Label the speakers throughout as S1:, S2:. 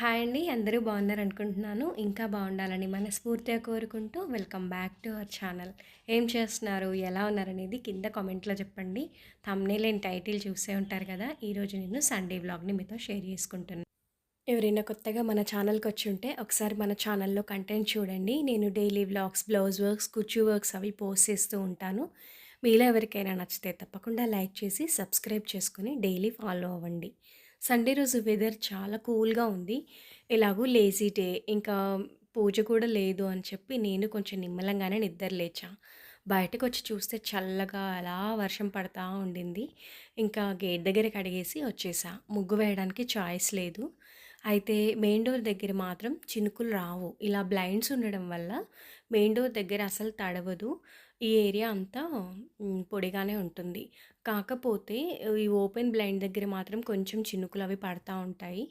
S1: Hi అండి అందరూ బాగున్నారు అనుకుంటున్నాను. ఇంకా బాగుండాలని మనస్ఫూర్తిగా కోరుకుంటూ welcome back to our channel. ఏం చేస్తున్నారు? ఎలా ఉన్నారనేది కింద కామెంట్లో చెప్పండి. తమ్నేల్ అండ్ టైటిల్ చూసే ఉంటారు కదా ఈరోజు నేను సండే వ్లాగ్ని మీతో షేర్ చేసుకుంటున్నాను ఎవరైనా కొత్తగా మన ఛానల్కి వచ్చి ఉంటే ఒకసారి మన ఛానల్లో కంటెంట్ చూడండి. నేను డైలీ వ్లాగ్స్ బ్లౌజ్ వర్క్స్ కుచ్చు వర్క్స్ అవి పోస్ట్ చేస్తూ ఉంటాను. మీలో ఎవరికైనా నచ్చితే తప్పకుండా లైక్ చేసి సబ్స్క్రైబ్ చేసుకుని డైలీ ఫాలో అవ్వండి. సండే రోజు వెదర్ చాలా కూల్గా ఉంది. ఎలాగూ లేజీ డే. ఇంకా పూజ కూడా లేదు అని చెప్పి నేను కొంచెం నిమ్మలంగానే నిద్ర లేచా. బయటకు వచ్చి చూస్తే చల్లగా అలా వర్షం పడతా ఉండింది. ఇంకా గేట్ దగ్గరికి అడిగేసి వచ్చేసా. ముగ్గు వేయడానికి చాయిస్ లేదు. అయితే మెయిన్ డోర్ దగ్గర మాత్రం చినుకులు రావు. ఇలా బ్లైండ్స్ ఉండడం వల్ల మెయిన్ డోర్ దగ్గర అసలు తడవదు. ఈ ఏరియా అంతా పొడిగానే ఉంటుంది. కాకపోతే ఈ ఓపెన్ బ్లైండ్ దగ్గర మాత్రం కొంచెం చినుకులు అవి పడతా ఉంటాయి.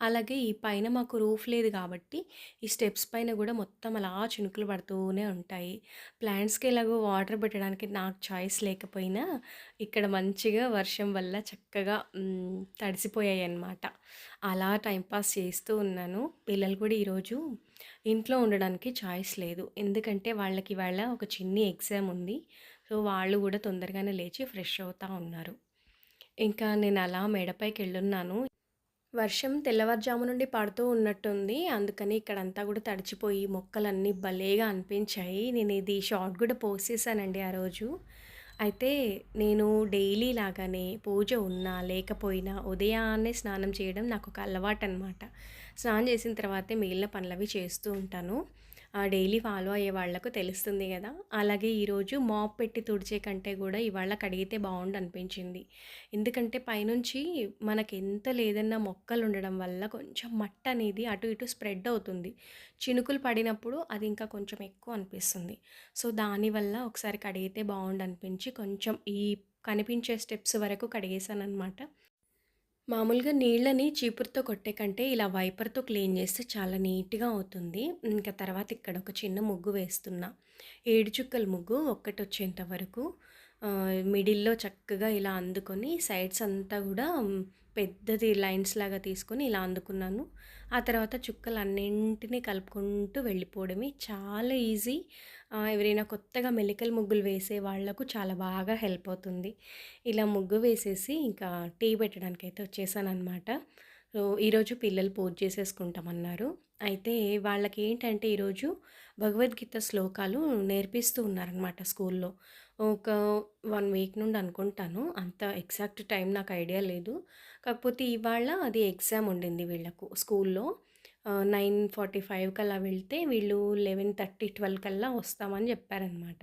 S1: అలాగే ఈ పైన మాకు రూఫ్ లేదు కాబట్టి ఈ స్టెప్స్ పైన కూడా మొత్తం అలా చినుకులు పడుతూనే ఉంటాయి. ప్లాంట్స్కి ఎలాగో వాటర్ పెట్టడానికి నాకు చాయిస్ లేకపోయినా ఇక్కడ మంచిగా వర్షం వల్ల చక్కగా తడిసిపోయాయి అన్నమాట అలా టైంపాస్ చేస్తూ ఉన్నాను. పిల్లలు కూడా ఈరోజు ఇంట్లో ఉండడానికి చాయిస్ లేదు. ఎందుకంటే వాళ్ళకి వాళ్ళ ఒక చిన్ని ఎగ్జామ్ ఉంది. సో వాళ్ళు కూడా తొందరగానే లేచి ఫ్రెష్ అవుతూ ఉన్నారు. ఇంకా నేను అలా మేడపైకి వెళ్ళున్నాను వర్షం తెల్లవారుజాము నుండి పడుతూ ఉన్నట్టుంది. అందుకని ఇక్కడంతా కూడా తడిచిపోయి మొక్కలన్నీ భలేగా అనిపించాయి. నేను ఇది షార్ట్ కూడా పోసేసానండి చేశానండి ఆ రోజు. అయితే నేను డైలీ లాగానే పూజ ఉన్నా లేకపోయినా ఉదయాన్నే స్నానం చేయడం నాకు ఒక అలవాటు అనమాట స్నానం చేసిన తర్వాతే మిగిలిన పనులవి చేస్తూ ఉంటాను. డైలీ ఫాలో అయ్యే వాళ్ళకు తెలుస్తుంది కదా. అలాగే ఈరోజు మాప్ పెట్టి తుడిచే కంటే కూడా ఇవాళ కడిగితే బాగుండు అనిపించింది. ఎందుకంటే పైనుంచి మనకి ఎంత లేదన్నా మొక్కలు ఉండడం వల్ల కొంచెం మట్ట అనేది అటు ఇటు స్ప్రెడ్ అవుతుంది. చినుకులు పడినప్పుడు అది ఇంకా కొంచెం ఎక్కువ అనిపిస్తుంది. సో దానివల్ల ఒకసారి కడిగితే బాగుండు అనిపించి కొంచెం ఈ కనిపించే స్టెప్స్ వరకు కడిగేశాను అనమాట మామూలుగా నీళ్ళని చీపురుతో కొట్టే కంటే ఇలా వైపర్తో క్లీన్ చేస్తే చాలా నీట్గా అవుతుంది. ఇంకా తర్వాత ఇక్కడ ఒక చిన్న ముగ్గు వేస్తున్నా. ఏడు చుక్కల ముగ్గు ఒక్కటి వచ్చేంత వరకు మిడిల్లో చక్కగా ఇలా అందుకొని సైడ్స్ అంతా కూడా పెద్దది లైన్స్ లాగా తీసుకొని ఇలా అందుకున్నాను. ఆ తర్వాత చుక్కలు అన్నింటినీ కలుపుకుంటూ వెళ్ళిపోవడమే చాలా ఈజీ. ఎవరైనా కొత్తగా మెలికల్ ముగ్గులు వేసే వాళ్ళకు చాలా బాగా హెల్ప్ అవుతుంది. ఇలా ముగ్గు వేసేసి ఇంకా టీ పెట్టడానికి అయితే వచ్చేసానమాట సో ఈరోజు పిల్లలు పూజ చేసేసుకుంటామన్నారు. అయితే వాళ్ళకి ఏంటంటే ఈరోజు భగవద్గీత శ్లోకాలు నేర్పిస్తూ ఉన్నారనమాట స్కూల్లో. ఒక వన్ వీక్ నుండి అనుకుంటాను. అంత ఎగ్జాక్ట్ టైం నాకు ఐడియా లేదు. కాకపోతే ఇవాళ అది ఎగ్జామ్ ఉండింది వీళ్ళకు స్కూల్లో. నైన్ ఫార్టీ ఫైవ్ కల్లా వెళ్తే వీళ్ళు లెవెన్ థర్టీ ట్వెల్వ్ కల్లా వస్తామని చెప్పారనమాట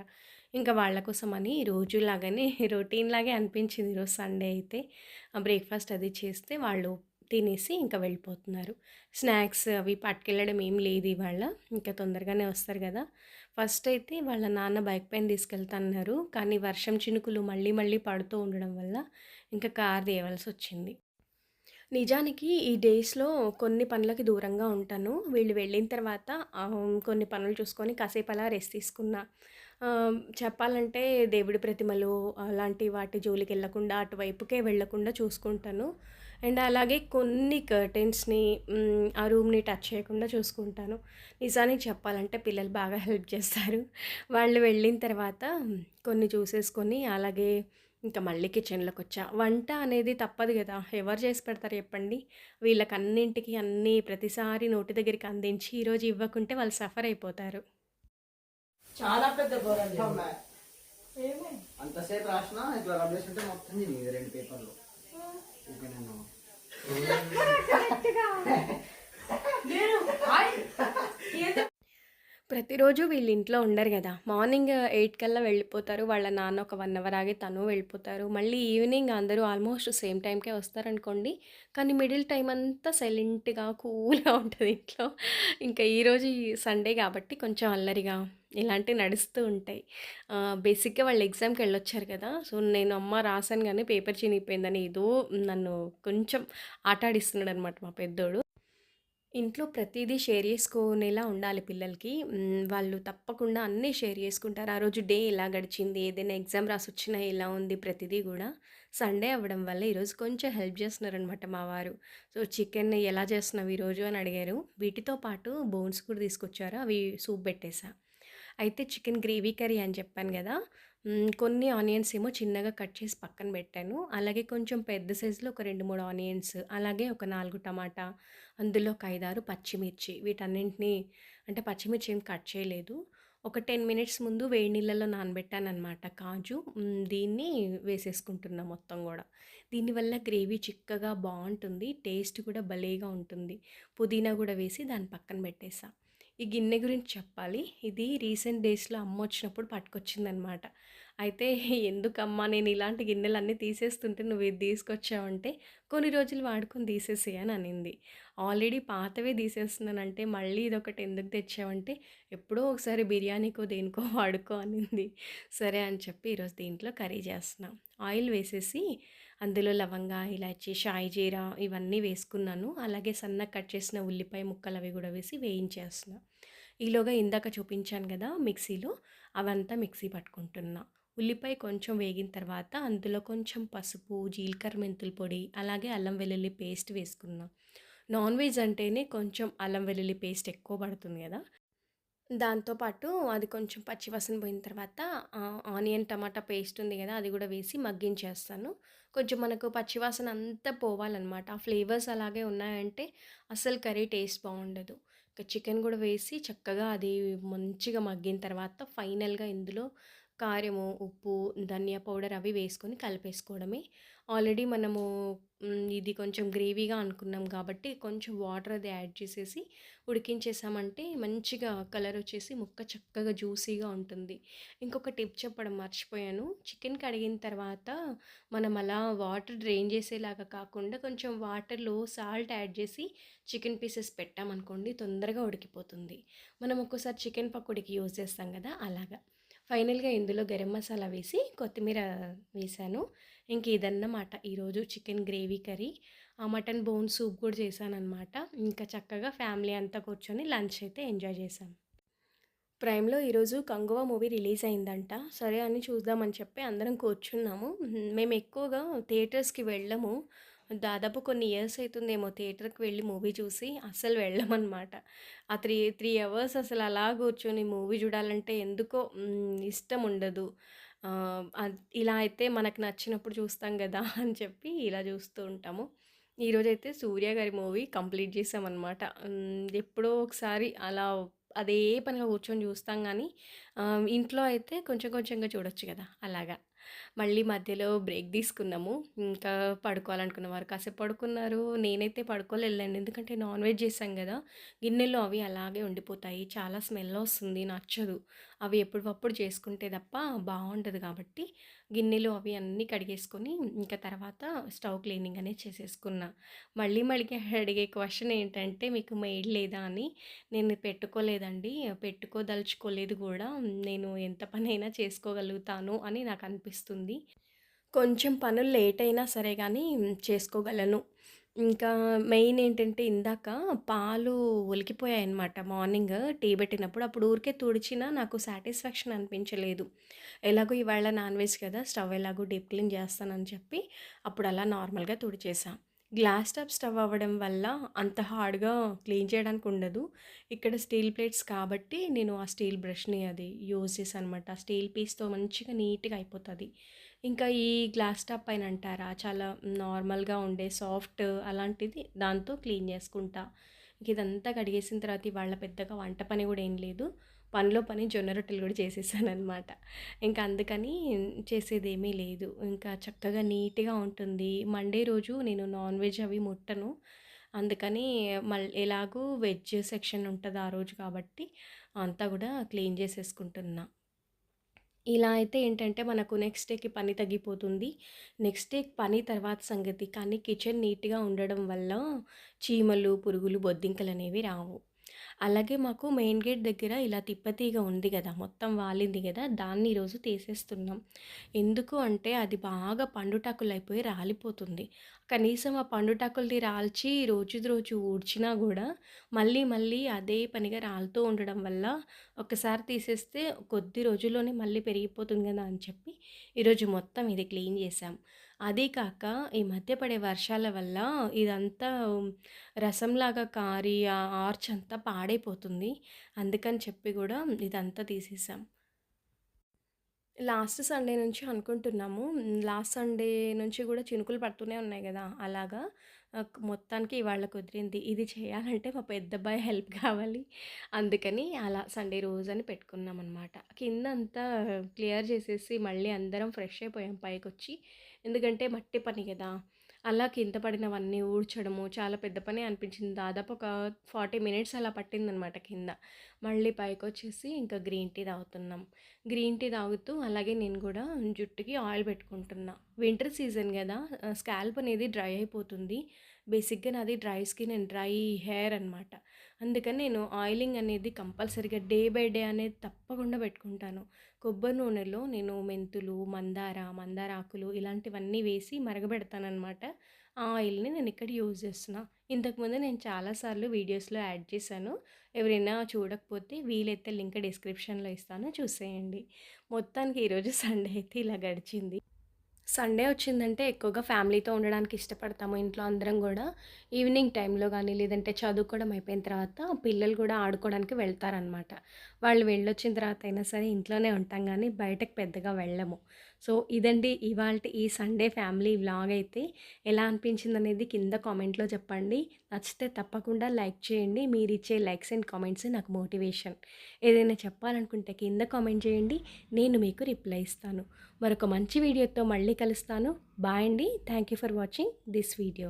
S1: ఇంకా వాళ్ళ కోసం అని రోజులాగానే రొటీన్ లాగే అనిపించింది ఈరోజు సండే అయితే. బ్రేక్ఫాస్ట్ అది చేస్తే వాళ్ళు తినేసి ఇంకా వెళ్ళిపోతున్నారు. స్నాక్స్ అవి పట్టుకెళ్ళడం ఏం లేదు ఇవాళ ఇంకా తొందరగానే వస్తారు కదా. ఫస్ట్ అయితే వాళ్ళ నాన్న బైక్ పైన తీసుకెళ్తాన్నారు కానీ వర్షం చినుకులు మళ్ళీ మళ్ళీ పడుతూ ఉండడం వల్ల ఇంకా కార్ తీయవలసి వచ్చింది. నిజానికి ఈ డేస్లో కొన్ని పనులకి దూరంగా ఉంటాను. వీళ్ళు వెళ్ళిన తర్వాత కొన్ని పనులు చూసుకొని కాసేపు అలా రెస్ట్ తీసుకున్నా. చెప్పాలంటే దేవుడి ప్రతిమలు అలాంటి వాటి జోలికి వెళ్ళకుండా అటువైపుకే వెళ్ళకుండా చూసుకుంటాను. అండ్ అలాగే కొన్ని కర్టెన్స్ని ఆ రూమ్ని టచ్ చేయకుండా చూసుకుంటాను. నిజానికి చెప్పాలంటే పిల్లలు బాగా హెల్ప్ చేస్తారు. వాళ్ళు వెళ్ళిన తర్వాత కొన్ని చూసేసుకొని అలాగే ఇంకా మళ్ళీ కిచెన్లోకి వచ్చా. వంట అనేది తప్పదు కదా. ఎవరు చేసి పెడతారు చెప్పండి. వీళ్ళకి అన్నింటికి అన్నీ ప్రతిసారి నోటి దగ్గరికి అందించి ఈరోజు ఇవ్వకుంటే వాళ్ళు సఫర్ అయిపోతారు.
S2: చాలా పెద్ద.
S3: అంతసేపు రాసిన ఇట్లా రెండు పేపర్లు. ఓకే నేను
S1: ప్రతిరోజు వీళ్ళు ఇంట్లో ఉండరు కదా. మార్నింగ్ ఎయిట్ కల్లా వెళ్ళిపోతారు. వాళ్ళ నాన్న ఒక వన్ అవర్ ఆగి తను వెళ్ళిపోతారు. మళ్ళీ ఈవినింగ్ అందరూ ఆల్మోస్ట్ సేమ్ టైంకే వస్తారనుకోండి. కానీ మిడిల్ టైం అంతా సైలెంట్గా కూల్గా ఉంటుంది ఇంట్లో. ఇంకా ఈరోజు సండే కాబట్టి కొంచెం అల్లరిగా ఇలాంటివి నడుస్తూ ఉంటాయి. బేసిక్గా వాళ్ళు ఎగ్జామ్కి వెళ్ళొచ్చారు కదా. సో నేను అమ్మ రాశాను కానీ పేపర్ చినిగిపోయిందని ఏదో నన్ను కొంచెం ఆట ఆడిస్తున్నాడు అనమాట మా పెద్దోడు. ఇంట్లో ప్రతిదీ షేర్ చేసుకునేలా ఉండాలి పిల్లలకి. వాళ్ళు తప్పకుండా అన్నీ షేర్ చేసుకుంటారు. ఆ రోజు డే ఎలా గడిచింది ఏదైనా ఎగ్జామ్ రాసి వచ్చినా ఎలా ఉంది ప్రతిదీ కూడా సండే అవ్వడం వల్ల ఈరోజు కొంచెం హెల్ప్ చేస్తున్నారనమాట మా వారు. సో చికెన్ ఎలా చేస్తున్నావు ఈరోజు అని అడిగారు. వీటితో పాటు బోన్స్ కూడా తీసుకొచ్చారు. అవి సూప్ పెట్టేసా. అయితే చికెన్ గ్రేవీ కర్రీ అని చెప్పాను కదా కొన్ని ఆనియన్స్ ఏమో చిన్నగా కట్ చేసి పక్కన పెట్టాను. అలాగే కొంచెం పెద్ద సైజులో ఒక రెండు మూడు ఆనియన్స్ అలాగే ఒక నాలుగు టమాటా అందులో ఒక ఐదారు పచ్చిమిర్చి వీటన్నింటినీ అంటే పచ్చిమిర్చి ఏం కట్ చేయలేదు. ఒక టెన్ మినిట్స్ ముందు వేడి నీళ్ళలో నానబెట్టాను అనమాట కాజు దీన్ని వేసేసుకుంటున్నా మొత్తం కూడా. దీనివల్ల గ్రేవీ చిక్కగా బాగుంటుంది టేస్ట్ కూడా భలేగా ఉంటుంది. పుదీనా కూడా వేసి దాని పక్కన పెట్టేసా. ఈ గిన్నె గురించి చెప్పాలి. ఇది రీసెంట్ డేస్లో అమ్మ వచ్చినప్పుడు పట్టుకొచ్చిందనమాట. అయితే ఎందుకమ్మా నేను ఇలాంటి గిన్నెలు అన్నీ తీసేస్తుంటే నువ్వు ఇది తీసుకొచ్చావంటే కొన్ని రోజులు వాడుకొని తీసేసి అని అనింది. ఆల్రెడీ పాతవే తీసేస్తున్నానంటే మళ్ళీ ఇదొకటి ఎందుకు తెచ్చావంటే ఎప్పుడో ఒకసారి బిర్యానీకో దేనికో వాడుకో అనింది. సరే అని చెప్పి ఈరోజు దీంట్లో కర్రీ చేస్తున్నాం. ఆయిల్ వేసేసి అందులో లవంగా ఇలాచి షాయి జీరా ఇవన్నీ వేసుకున్నాను. అలాగే సన్నగా కట్ చేసిన ఉల్లిపాయ ముక్కలు అవి కూడా వేసి వేయించేస్తున్నా. ఈలోగా ఇందాక చూపించాను కదా మిక్సీలో అవంతా మిక్సీ పట్టుకుంటున్నా. ఉల్లిపాయ కొంచెం వేగిన తర్వాత అందులో కొంచెం పసుపు జీలకర్ర మెంతుల పొడి అలాగే అల్లం వెల్లుల్లి పేస్ట్ వేసుకున్నాం నాన్ వెజ్ అంటేనే కొంచెం అల్లం వెల్లుల్లి పేస్ట్ ఎక్కువ పడుతుంది కదా. దాంతోపాటు అది కొంచెం పచ్చివాసన పోయిన తర్వాత ఆనియన్ టమాటా పేస్ట్ ఉంది కదా అది కూడా వేసి మగ్గించేస్తాను. కొంచెం మనకు పచ్చివాసన అంతా పోవాలన్నమాట. ఆ ఫ్లేవర్స్ అలాగే ఉన్నాయంటే అసలు కర్రీ టేస్ట్ బాగుండదు. ఇంకా చికెన్ కూడా వేసి చక్కగా అది మంచిగా మగ్గిన తర్వాత ఫైనల్గా ఇందులో కారము ఉప్పు ధనియా పౌడర్ అవి వేసుకొని కలిపేసుకోవడమే. ఆల్రెడీ మనము ఇది కొంచెం గ్రేవీగా అనుకున్నాం కాబట్టి కొంచెం వాటర్ అది యాడ్ చేసేసి ఉడికించేసామంటే మంచిగా కలర్ వచ్చేసి ముక్క చక్కగా జ్యూసీగా ఉంటుంది. ఇంకొక టిప్ చెప్పడం మర్చిపోయాను. చికెన్ కడిగిన తర్వాత మనం అలా వాటర్ డ్రైన్ చేసేలాగా కాకుండా కొంచెం వాటర్లో సాల్ట్ యాడ్ చేసి చికెన్ పీసెస్ పెట్టామనుకోండి తొందరగా ఉడికిపోతుంది. మనం ఒక్కోసారి చికెన్ పకోడీకి యూజ్ చేస్తాం కదా అలాగా. ఫైనల్గా ఇందులో గరం మసాలా వేసి కొత్తిమీర వేశాను ఇంక ఇదన్నమాట. ఈరోజు చికెన్ గ్రేవీ కర్రీ. ఆ మటన్ బోన్ సూప్ కూడా చేశానమాట ఇంకా చక్కగా ఫ్యామిలీ అంతా కూర్చొని లంచ్ అయితే ఎంజాయ్ చేశాం. ప్రైమ్లో ఈరోజు కంగువ మూవీ రిలీజ్ అయిందంట. సరే అని చూద్దామని చెప్పి అందరం కూర్చున్నాము. మేము ఎక్కువగా థియేటర్స్కి వెళ్ళము. దాదాపు కొన్ని ఇయర్స్ అవుతుందేమో థియేటర్కి వెళ్ళి మూవీ చూసి అస్సలు వెళ్ళమన్నమాట ఆ త్రీ త్రీ అవర్స్ అసలు అలా కూర్చొని మూవీ చూడాలంటే ఎందుకో ఇష్టం ఉండదు. ఇలా అయితే మనకు నచ్చినప్పుడు చూస్తాం కదా అని చెప్పి ఇలా చూస్తూ ఉంటాము. ఈరోజైతే సూర్య గారి మూవీ కంప్లీట్ చేసామన్నమాట ఎప్పుడో ఒకసారి అలా అదే పనిగా కూర్చొని చూస్తాం కానీ ఇంట్లో అయితే కొంచెం కొంచెంగా చూడొచ్చు కదా అలాగా. మళ్ళీ మధ్యలో బ్రేక్ తీసుకున్నాము. ఇంకా పడుకోవాలనుకున్న వారు కాసేపు పడుకున్నారు. నేనైతే పడుకోలేదండి ఎందుకంటే నాన్ వెజ్ చేసాం కదా. గిన్నెలు అవి అలాగే ఉండిపోతాయి. చాలా స్మెల్ వస్తుంది. నచ్చదు. అవి ఎప్పుడప్పుడు చేసుకుంటే తప్ప బాగుండదు కాబట్టి గిన్నెలు అవి అన్నీ కడిగేసుకొని ఇంకా తర్వాత స్టవ్ క్లీనింగ్ అనేది చేసేసుకున్నా. మళ్ళీ మళ్ళీ అడిగే క్వశ్చన్ ఏంటంటే మీకు మెయిడ్ లేదా అని. నేను పెట్టుకోలేదండి. పెట్టుకోదలుచుకోలేదు కూడా. నేను ఎంత పనైనా చేసుకోగలుగుతాను అని నాకు అనిపిస్తుంది. కొంచెం పనులు లేట్ అయినా సరే కానీ చేసుకోగలను. ఇంకా మెయిన్ ఏంటంటే ఇందాక పాలు ఒలికిపోయాయి అనమాట మార్నింగ్ టీ పెట్టినప్పుడు. అప్పుడు ఊరికే తుడిచినా నాకు సాటిస్ఫాక్షన్ అనిపించలేదు. ఎలాగో ఇవాళ నాన్ వెజ్ కదా స్టవ్ ఎలాగో డీప్ క్లీన్ చేస్తానని చెప్పి అప్పుడు అలా నార్మల్గా తుడిచేసా. గ్లాస్ టాప్ స్టవ్ అవ్వడం వల్ల అంత హార్డ్గా క్లీన్ చేయడానికి ఉండదు. ఇక్కడ స్టీల్ ప్లేట్స్ కాబట్టి నేను ఆ స్టీల్ బ్రష్ని అది యూజ్ చేశాను అనమాట స్టీల్ పీస్తో మంచిగా నీట్గా అయిపోతుంది. ఇంకా ఈ గ్లాస్ టాప్ పైన అంటారా చాలా నార్మల్గా ఉండే సాఫ్ట్ అలాంటిది దాంతో క్లీన్ చేసుకుంటా. ఇంక ఇదంతా కడిగేసిన తర్వాత ఇవాళ పెద్దగా వంట పని కూడా ఏం లేదు. పనిలో పని జొన్న రొట్టెలు కూడా చేసేసాను అనమాట ఇంకా అందుకని చేసేది ఏమీ లేదు. ఇంకా చక్కగా నీట్గా ఉంటుంది. మండే రోజు నేను నాన్ వెజ్ అవి ముట్టను. అందుకని మళ్ళీ ఎలాగూ వెజ్ సెక్షన్ ఉంటుంది ఆ రోజు కాబట్టి అంతా కూడా క్లీన్ చేసేసుకుంటున్నా. ఇలా అయితే ఏంటంటే మనకు నెక్స్ట్ డేకి పని తగ్గిపోతుంది. నెక్స్ట్ డే పని తర్వాత సంగతి. కానీ కిచెన్ నీట్గా ఉండడం వల్ల చీమలు పురుగులు బొద్దింకలు అనేవి రావు. అలాగే మాకు మెయిన్ గేట్ దగ్గర ఇలా తిప్పతీగ ఉంది కదా మొత్తం వాలింది కదా దాన్ని ఈరోజు తీసేస్తున్నాం. ఎందుకు అంటే అది బాగా పండుటాకులు అయిపోయి రాలిపోతుంది. కనీసం ఆ పండుటాకుల్ని రాల్చి రోజు రోజు ఊడ్చినా కూడా మళ్ళీ మళ్ళీ అదే పనిగా రాలుతూ ఉండడం వల్ల ఒకసారి తీసేస్తే కొద్ది రోజుల్లోనే మళ్ళీ పెరిగిపోతుంది కదా అని చెప్పి ఈరోజు మొత్తం ఇది క్లీన్ చేసాం అదే కాక ఈ మధ్య పడే వర్షాల వల్ల ఇదంతా రసంలాగా కారి ఆ ఆర్చ్ అంతా పాడైపోతుంది. అందుకని చెప్పి కూడా ఇదంతా తీసేసాం లాస్ట్ సండే నుంచి అనుకుంటున్నాము. లాస్ట్ సండే నుంచి కూడా చినుకులు పడుతూనే ఉన్నాయి కదా. అలాగా మొత్తానికి ఇవాళ కుదిరింది. ఇది చేయాలంటే మా పెద్దబ్బాయి హెల్ప్ కావాలి. అందుకని అలా సండే రోజు అని పెట్టుకున్నాం అనమాట కింద అంతా క్లియర్ చేసేసి మళ్ళీ అందరం ఫ్రెష్ అయిపోయాం పైకి వచ్చి ఎందుకంటే మట్టి పని కదా. అలా కింద పడినవన్నీ ఊడ్చడము చాలా పెద్ద పని అనిపించింది. దాదాపు ఒక ఫార్టీ మినిట్స్ అలా పట్టిందనమాట కింద. మళ్ళీ పైకి వచ్చేసి ఇంకా గ్రీన్ టీ తాగుతున్నాం. గ్రీన్ టీ తాగుతూ అలాగే నేను కూడా జుట్టుకి ఆయిల్ పెట్టుకుంటున్నా. వింటర్ సీజన్ కదా స్కాల్ప్ అనేది డ్రై అయిపోతుంది. బేసిక్గా నాది dry skin and dry hair అనమాట. అందుకని నేను ఆయిలింగ్ అనేది కంపల్సరీగా డే బై డే అనేది తప్పకుండా పెట్టుకుంటాను. కొబ్బరి నూనెలో నేను మెంతులు మందార మందార ఆకులు ఇలాంటివన్నీ వేసి మరగబెడతానమాట ఆ ఆయిల్ని నేను ఇక్కడ యూజ్ చేస్తున్నా. ఇంతకుముందు నేను చాలాసార్లు వీడియోస్లో యాడ్ చేశాను. ఎవరైనా చూడకపోతే వీలైతే లింక్ డిస్క్రిప్షన్లో ఇస్తాను. చూసేయండి. మొత్తానికి ఈరోజు సండే అయితే ఇలా గడిచింది. సండే వచ్చిందంటే ఎక్కువగా ఫ్యామిలీతో ఉండడానికి ఇష్టపడతాము ఇంట్లో అందరం కూడా. ఈవినింగ్ టైంలో కానీ లేదంటే చదువుకోవడం అయిపోయిన తర్వాత పిల్లలు కూడా ఆడుకోవడానికి వెళ్తారనమాట వాళ్ళు వెళ్ళొచ్చిన తర్వాత అయినా సరే ఇంట్లోనే ఉంటాం కానీ బయటకు పెద్దగా వెళ్ళము. సో ఇదండి ఇవాళ ఈ సండే ఫ్యామిలీ వ్లాగ్ అయితే. ఎలా అనిపించింది అనేది కింద కామెంట్లో చెప్పండి. నచ్చితే తప్పకుండా లైక్ చేయండి. మీరు ఇచ్చే లైక్స్ అండ్ కామెంట్స్ నాకు మోటివేషన్. ఏదైనా చెప్పాలనుకుంటే కింద కామెంట్ చేయండి. నేను మీకు రిప్లై ఇస్తాను. మరొక మంచి వీడియోతో మళ్ళీ కలుస్తాను. బాయ్ అండి. Thank you for watching this video